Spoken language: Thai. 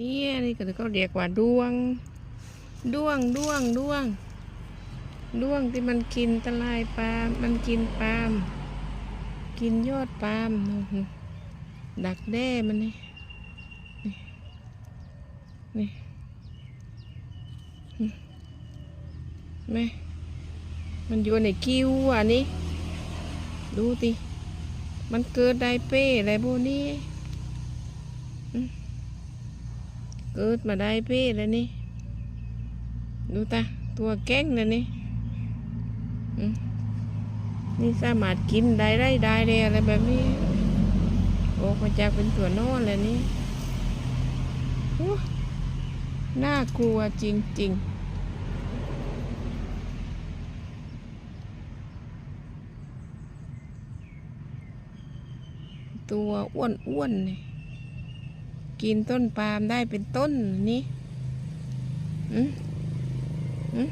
นี่นี่ก็เขาเรียกว่าด้วง ด้วงด้วงด้วง ด้วงที่มันกินตะลายปาล์มมันกินปาล์มกินยอดปาล์มดักแด้มันนี่นี่นี่แม่มันอยู่ในกิ้วอะนี่ดูติมันเกิดไดเป้อะไรพวกนี้ เกิดมาได้เป้แล้วนี่ ดูตาตัวแก้งเลยนี่นี่สามารถกินได้ไรได้เลยอะไรแบบนี้ออกมาจากเป็นตัวนอนเลยนี่โอ้น่ากลัวจริงๆตัวอ้วนๆนี่ กินต้นปาล์มได้เป็นต้นนี่อืมอืม